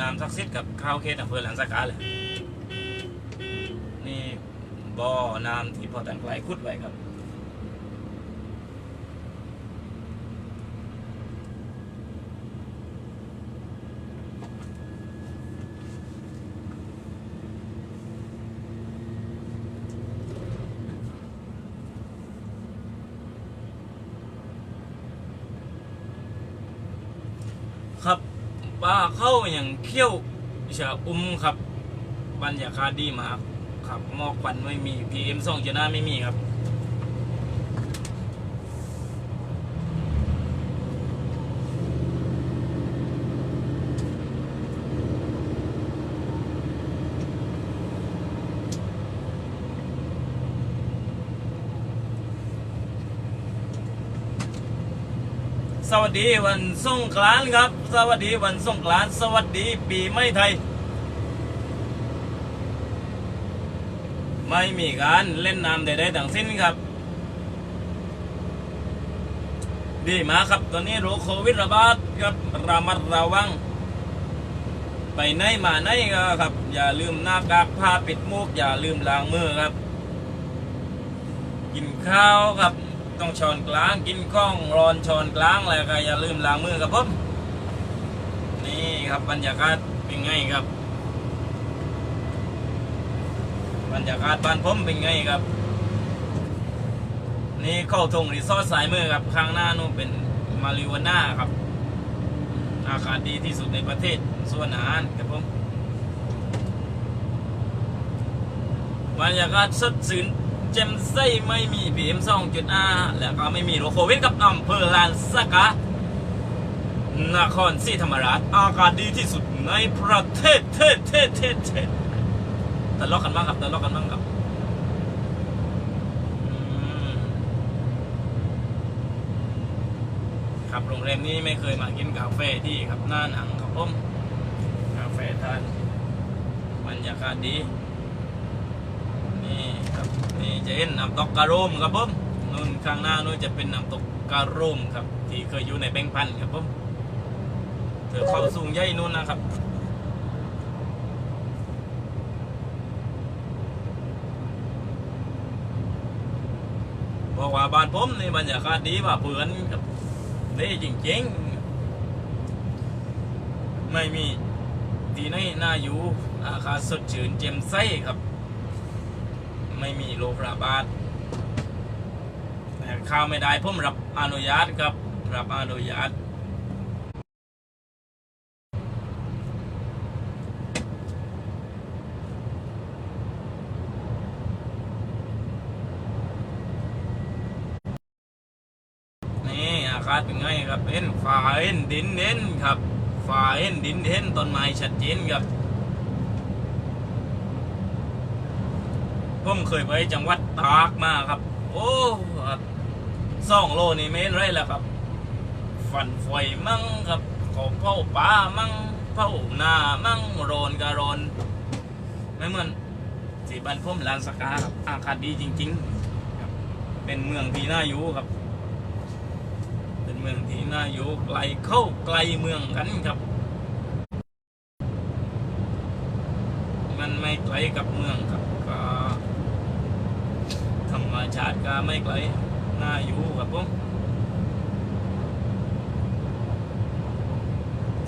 น้ำศักดิ์สิทธิ์กับข้าวเขตอำเภอหลังสกาเลยนี่บ่อน้ำที่พอตันไกลขุดไว้ครับ ปลาเข้าอย่างเขี้ยวเชะอุ้มครับบรรยากาศดีมากครับหมอกควันไม่มีพีเอ็มสองจุดห้าไม่มีครับ สวัสดีวันสงกรานต์ครับ สวัสดีวันสงกรานต์สวัสดีปีใหม่ไทย ไม่มีการเล่นน้ำใดๆทั้งสิ้นครับ ดีมากครับตอนนี้โรคโควิดระบาดครับระมัดระวัง ไปไหนมาไหนก็ครับ อย่าลืมหน้ากากผ้าปิดมูก อย่าลืมล้างมือครับ กินข้าวครับ ต้องช้อนกลางกินข้องร้อนช้อนกลางแล้วก็อย่าลืมล้างมือครับผมนี่ครับบรรยากาศเป็นไงครับ บรรยากาศบ้านผมเป็นไงครับ นี่เข้าทงรีสอร์ทสายมือครับข้างหน้านู่นเป็นมาริวาน่าครับ อากาศดีที่สุดในประเทศส่วนอาหารครับผมบรรยากาศสดชื่น แจ่มใสไม่มีพีเอ็มสองจุดอาแล้วก็ไม่มีโรคโควิดกับอำเภอลานสกานครศรีธรรมราชอากาศดีที่สุดในประเทศเทศเทศเทศเทศทะเลาะกันบ้างครับทะเลาะกันบ้างครับครับโรงแรมนี้ไม่เคยมากินกาแฟที่ครับหน้าหนังครับผมกาแฟท่านบรรยากาศดีนี่ครับ จะเห็นน้ำตกกระโรมครับผมนู่นข้างหน้านู่นจะเป็นน้ำตกกระโรมครับ ที่เคยอยู่ในแบงค์พันครับผมเธอเข้าสูงใหญ่นู่นนะครับบอกว่าบ้านผมในบรรยากาศดีว่าเพื่อนครับดีจริงๆ ไม่มีที่ไหนน่าอยู่อากาศสดชื่นแจ่มใสครับ ไม่มีโรคระบาดแต่ข้าวไม่ได้ผมรับอนุญาตครับรับอนุญาตนี่อากาศเป็นไงครับเห็นฟ้าเห็นดินเห็นครับฟ้าเห็นดินเห็นต้นไม้ชัดเจนครับ ผมเคยไปจังหวัดตากมาครับ โอ้ครับสองโลนี่เมนไรแล้วครับฟันไฟมั่งครับเขาเผาป่ามั่งเผาหน้ามั่งโรนกะโรนไม่เหมือนสีบันพุ่มลานสกาครับอากาศดีจริงๆครับเป็นเมืองที่น่าอยู่ครับ เป็นเมืองที่น่าอยู่ไกลเข้าไกลเมืองกันครับ มันไม่ไกลกับเมืองครับ ชาติก็ไม่ไกลน่าอยู่ครับผม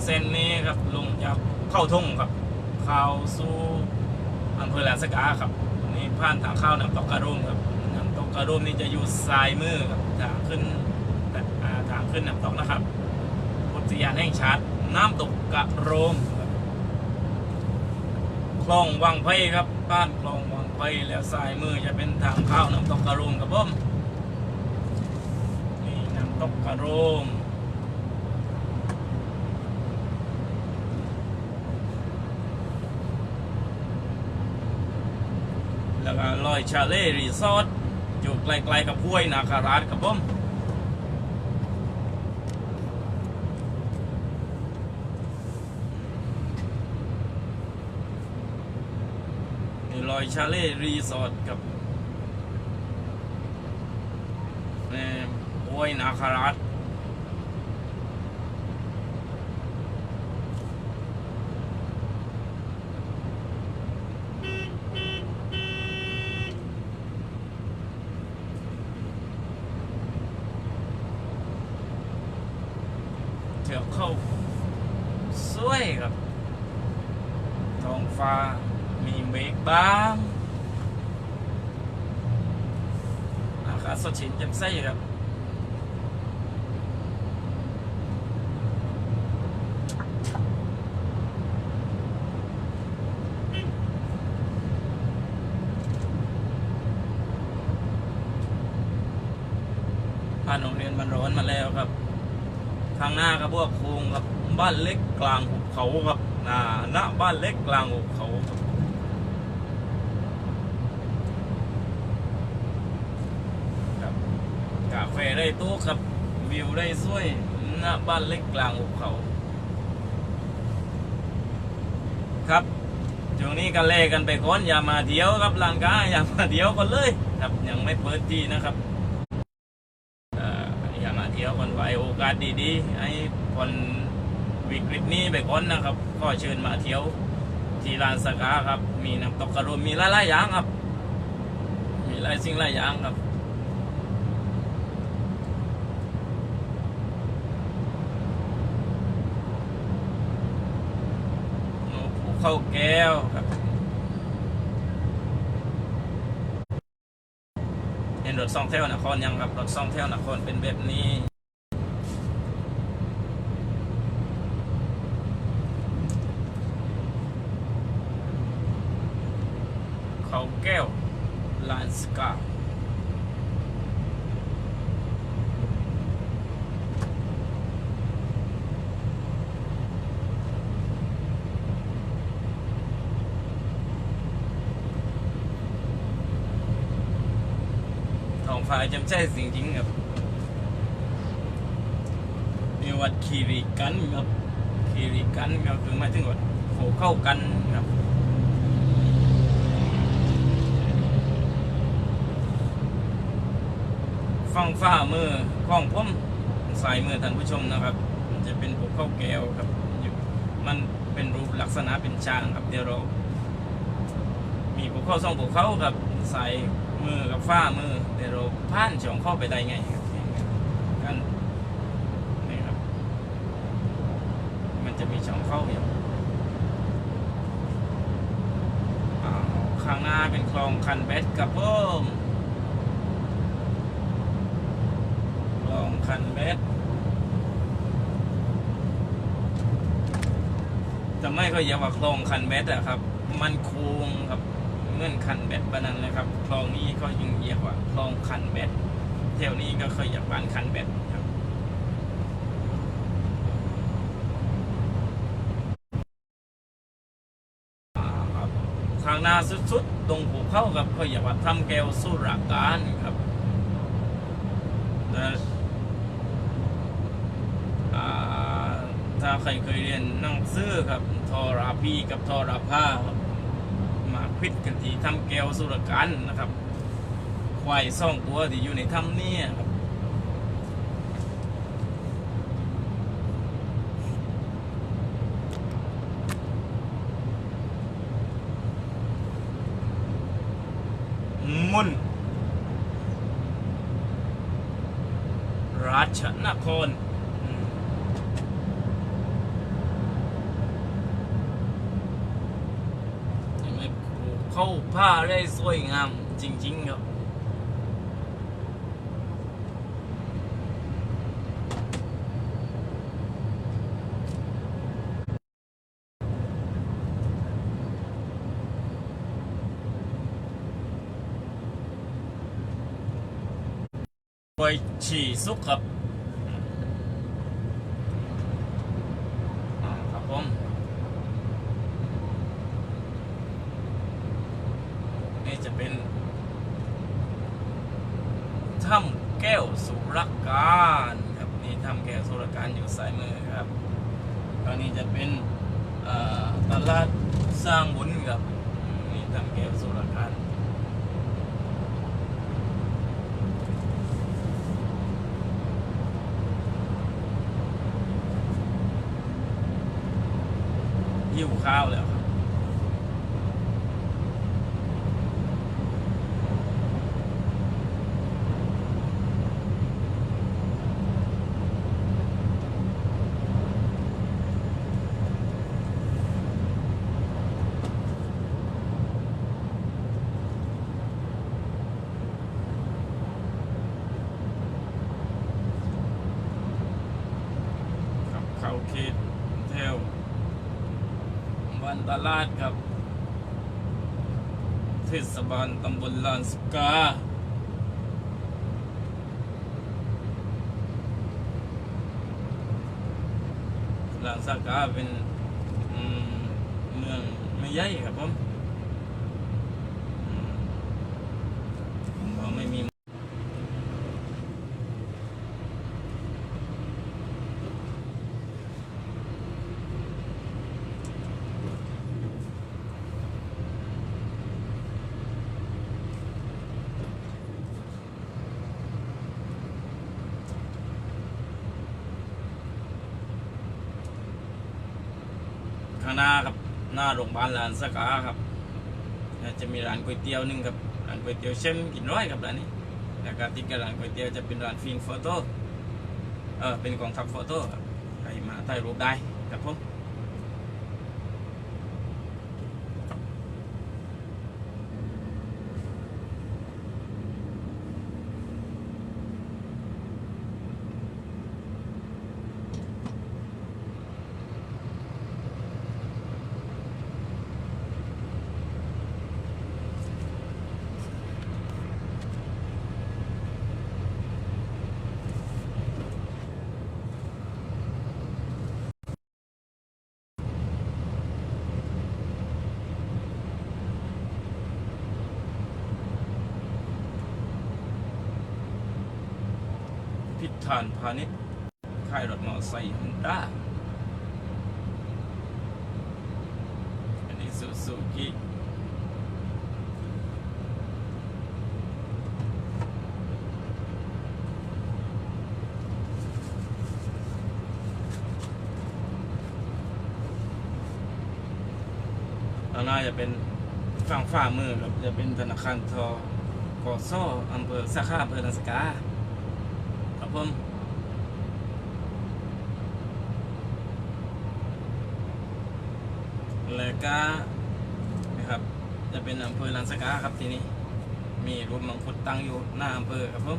เส้นนี้ครับลงจากเข้าทุ่งครับเข้าสู่อำเภอแหลมสกาครับนี่ผ่านทางเข้าน้ำตกกระร่มครับน้ำตกกระร่มนี่จะอยู่ซ้ายมือครับทางขึ้นทางขึ้นน้ำตกนะครับอุทยานแห่งชาติน้ำตกกระโรมครับคลองวังไผ่ครับบ้านคลองวัง ไปแล้วซ้ายมือจะเป็นทางเข้าน้ำตกกระโรมครับผมนี่น้ำตกกระโรมแล้วก็ลอยชาเล่รีสอร์ทอยู่ไกลๆกับห้วยนาคาราชครับผมนี่ล อยชาเล่รีสอร์ทกับนี่ห้วยนาคาราช เกือบเข้าสวยครับ ท้องฟ้ามีเมฆบาง อากาศสดชื่นแจ่มใสครับผ่านโรงเรียนบ้านร้อนมาแล้วครับ ทางหน้าครับพวกคูงครับ บ้านเล็กกลางหุบเขาครับ อ่า ณ บ้านเล็กกลางหุบเขาครับครับ กาแฟได้ตู้ครับวิวได้สวยณบ้านเล็กกลางหุบเขา ครับช่วงนี้ก็เล่กันไปก่อนอย่ามาเที่ยวครับร่างกาอย่ามาเที่ยวกันเลย ครับยังไม่เปิดที่นะครับอย่ามาเที่ยวกันไว้โอกาสดีๆให้คนวิกฤตนี้ไปก่อนนะครับ ก็เชิญมาเที่ยวที่ลานสกาครับ มีน้ำตกกระโดมมีหลายๆอย่างครับ มีหลายสิ่งหลายอย่างครับ หนูผู เข้าแก้วครับเห็นรถสองแถวนครยังครับรถสองแถวนครเป็นแบบนี้เขาแก้วลานสกาาจำใช่จริงๆครับมีวัดคีรีกันครับคีรีกันก็คือหมาถึงวัดโขเข้ากันครับฟังฟ้ามือข้องผมสายมือท่านผู้ชมนะครับจะเป็นภูเข้าแก้วครับอยู่มันเป็นรูปลักษณะเป็นช้างครับเดี๋ยวเรามีภูเข้าสองภูเข้าครับสายมือกับฟ้ามือ เดี๋ยวเราผ่านช่องเข้าไปได้ไงครับกันนี่ครับ มันจะมีช่องเข้าอยู่ข้างหน้าเป็นคลองคันเบสกับเพิ่มคลองคันเบ็ดจะไม่ค่อยเรียกว่าคลองคันเบ็ดอะครับ มันค้งครับ เหมื่อนคันเบ็ดปะนั้นเลยครับคลองนี้ก็ยิ่งเรียกว่าคลองคันเบ็ดเที่ยวนี้ก็เคยอยากบานคันเบ็ดครับครับทางนาสุดๆตรงภูเข้าครับเขาอยากว่าทำแก้วสุราการครับถ้าใครเคยเรียนนั่งสือครับทอราพีกับทอราผ้าครับ มาพิดกันที่ทำแก้วสุรการนะครับควายซ่องตัวที่อยู่ในถ้ำนี่ครับ มุน ราชนครอืมเห็นไหมผูกเข้าผ้า ได้สวยงามจริงๆครับโดยฉี่ซุกครับอ่าครับผม นี่จะเป็นถ้ำแก้วสุรการครับนี่ถ้ำแก้วสุรการอยู่ซ้ายมือครับตอนนี้จะเป็นเอ่ ลาดสร้างบุญครับนี่ทำแก้วสุรการหิวข้าวแล้วครับ เขตแถวบันตลาดครับ เทศบาลตำบลลานสกาลานสกาเป็นเมืองไม่ใหญ่ครับผมอืมก็ไม่มี ข้างหน้าครับ หน้าโรงพยาบาลลานสกาครับจะมีร้านก๋วยเตี๋ยวหนึ่งครับร้านก๋วยเตี๋ยวเช่มกินร้อยครับร้านนี้แล้วก็ติดกับร้านก๋วยเตี๋ยวจะเป็นร้านฟิล์มโฟโต้เออเป็นกองทัพโฟโต้ครับใครมาถ่ายรูปได้ครับผม พิธานพาณิชย์ค่ายรถมอเตอร์ไซค์ฮอนด้าอันนี้ซูซูกิข้างหน้าจะเป็นฝั่งฝ่ามือครับจะเป็นธนาคารทกสอำเภอสาขาอำเภอลานสกา ผมแล้วก็นะครับ จะเป็นอำเภอลานสกาครับที่นี่มีรูปมังคุดตั้งอยู่หน้าอำเภอครับผม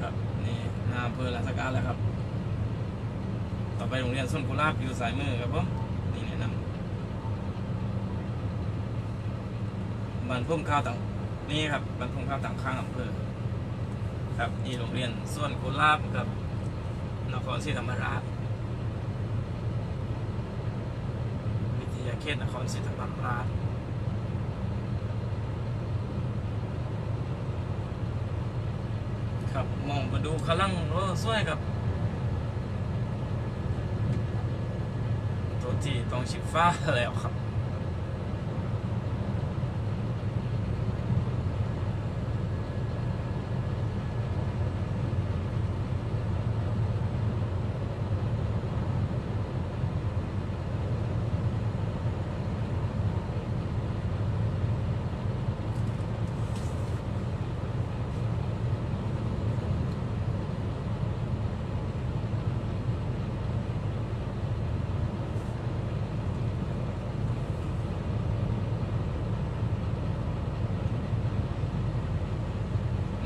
ครับนี่หน้าอำเภอลานสกาแล้วครับ ต่อไปโรงเรียนส้นกุลาบอยู่สายมือครับผมนี่แนะนำบ้านพุ่มข้าวต่างนี่ครับบ้านพุ่มข้าวต่างข้างอำเภอ ครับนี่โรงเรียนส่วนกุลาบกับนครศรีธรรมราชวิทยาเขตนครศรีธรรมราชครับมองมาดูขลังโอ้สวยครับตัวที่ต้องชิฟ้าแล้วครับ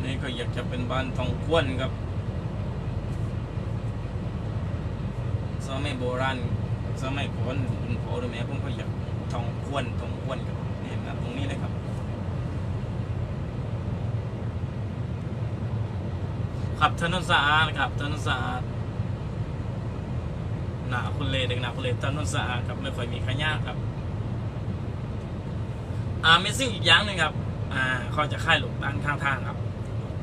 นี่ก็ อยากจะเป็นบ้านทองควนครับสมัยโบราณสมัยก่อนคุณพ่อหรือแม่ผมก็อยากทองควนทองควนครับนี่นะตรงนี้เลยครับขับถนนสะอาดครับถนนสะอาดหนาคุณเลเด็กหนาคุณเลถนนสะอาดครับไม่ค่อยมีขยะครับอ่าไมีสิ่งอีกอย่างหนึ่งครับอ่าเขาจะค่ายหลูกด้านข้างทางครับ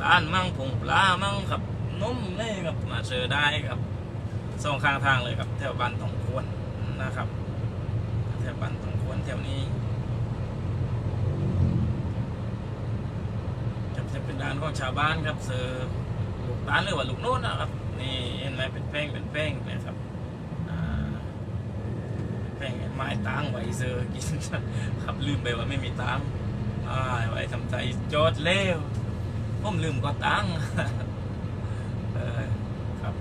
ด้านมั่งผงปลามั่งครับนมเลยครับมาเจอได้ครับสองข้างทางเลยครับแถวบ้านตองควรนะครับแถวบ้านตองควรแถวนี้จะจะเป็นร้านของชาวบ้านครับเซอร์ลูกตาลหรือว่าลูกโน้นนะครับนี่เห็นไหมเป็นแป้งเป็นแป้งนะครับแป้งไม้ตังไว้เซอร์กินครับลืมไปว่าไม่มีตังอ่าไว้ทำใจจอดเร็ว ผมลืมก็ตังครับ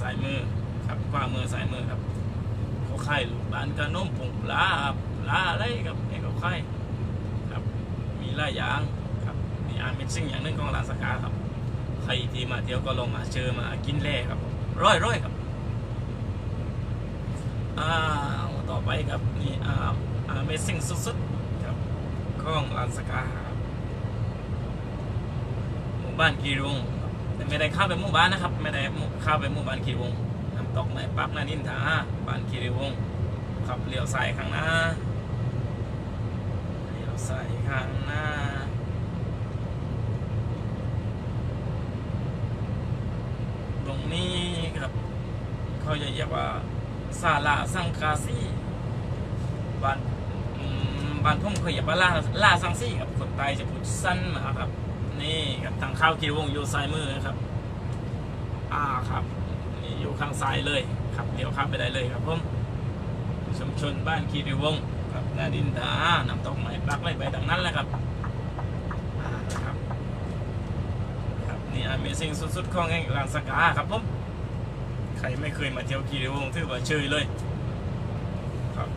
สายมือครับขวามือสายมือครับเขาไข่ลูกร้านขนมผงปลาบปลาอะไรครับเนี่ยเขาไข่ครับ มีหลายอย่างครับนี่อาเป็นสิ่งอย่างนึงของร้านสกาครับใครที่มาเที่ยวก็ลองมาเจอมากินแร่ครับร้อยร้อยครับอ่าต่อไปครับนี่อ่า Amazing สุดๆครับของลานสกาู่บ้านกีรุงแต่ไม่ได้เข้าไปหมู่บ้านนะครับ ไม่ได้เข้าไปหมู่บ้านกีรุงน้ำตกไหนปักนานินทาบ้านกีรุงขับเลี้ยวซ้ายข้างหน้าเลี้ยวซ้ายข้างหน้าตรงนี้ครับ เขาจะเรียกว่าซาลาสังกาซีบ้านบ้านพุ่มเขาเรียกว่าลาลาสังซีครับคนใต้จะพูดสั้นมาครับ นี่ครับทางเข้ากีวงอยู่ซ้ายมือครับ อ่าครับนี่อยู่ข้างซ้ายเลยครับเดี๋ยวข้ามไปได้เลยครับผมชุมชนบ้านคีรีวงครับนาดินดาน้ำตกไม้ปลักไล่ไปดังนั้นแหละครับครับครับนี่ Amazing สุดๆของแห่งลานสกาครับผมใครไม่เคยมาเที่ยวกีรีวงถือว่าเชยเลย ครับ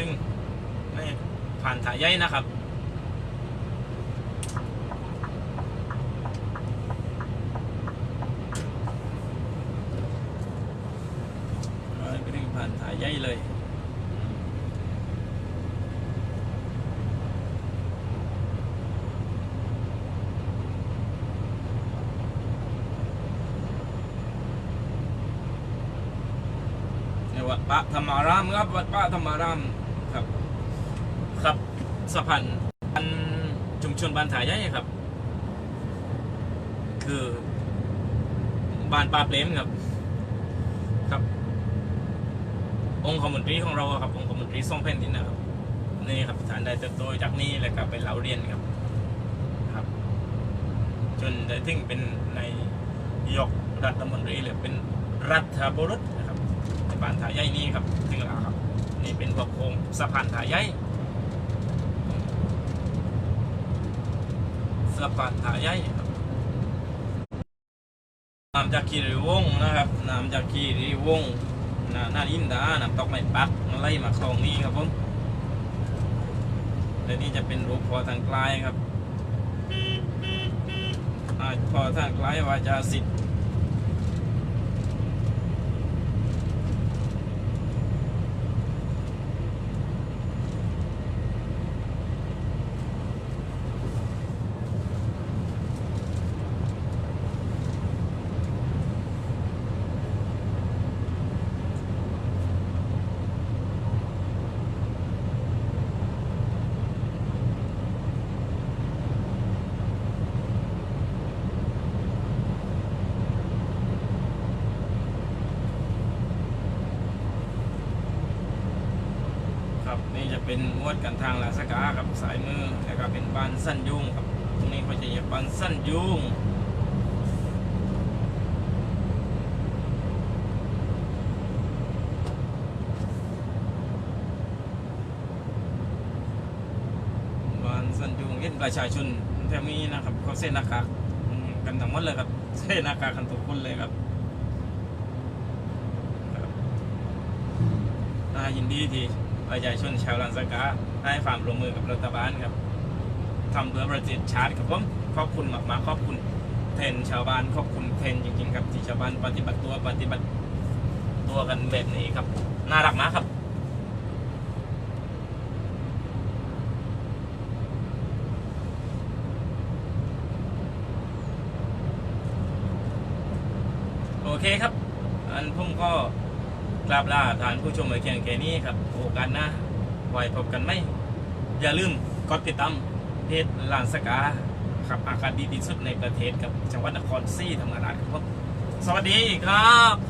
ถึงนี่ผ่านถายใหญ่นะครับเอาไว้ไปถึงผ่านถายใหญ่เลยในวัดปะธรรมารามครับวัดปะธรรมาราม สะพานอันชุมชนบ้านถายใหญ่ครับ คือบ้านป่าเปลมครับ ครับ องค์คมนตรีของเราครับ องค์คมนตรีทรงแผ่นดินนะครับนี่ครับฐานได้เติบโตจากนี้แล้วก็เป็นเล่าเรียนครับครับ จนได้ถึงเป็นในยกรัฐมนตรีหรือเป็นรัฐบุรุษนะครับสะพานถาใหญ่นี่ครับถึงแล้วครับ นี่เป็นพวกโค้งสะพานถาใหญ่ สะพานถาใหญ่ครับน้ำจากคีรีวงนะครับน้ำจากคีรีวงศ์นานาอินดาน้ำตกไม่ปักไล่มาคลองนี้ครับผมและนี่จะเป็นรูปพอทางไกลครับพอทางไกลว่าจะสิทธิ นี่จะเป็นงวดกันทางลาสกาครับสายมือแล้วก็เป็นบานสั้นยุ่งครับตรงนี้เขาจะเรียกบ้านสั้นยุ่งบานสั้นยุ่งเห็นประชาชนแถวนี้นะครับเขาเส้นหน้ากากกันทั้งหมดเลยครับเส้นหน้ากากกันทุกคนเลยครับน่ายินดีที่ ประชาชนชาวลันสกาให้ความร่วมมือกับรัฐบาลครับทำเพื่อประเทศชาติครับผมขอบคุณมากๆขอบคุณแทนชาวบ้านขอบคุณแทนจริงๆครับที่ชาวบ้านปฏิบัติตัวปฏิบัติตัวกันแบบนี้ครับ น่ารักมากครับโอเคครับ อันผมก็ กราบลาทานผู้ชมไว้เพียงแค่นี้ครับโอกาสหน้าไว้พบกันไหมอย่าลืมกดติดตามเพจลานสกาครับอากาศดีที่สุดในประเทศกับจังหวัดนครศรีธรรมราชครับ สวัสดีครับ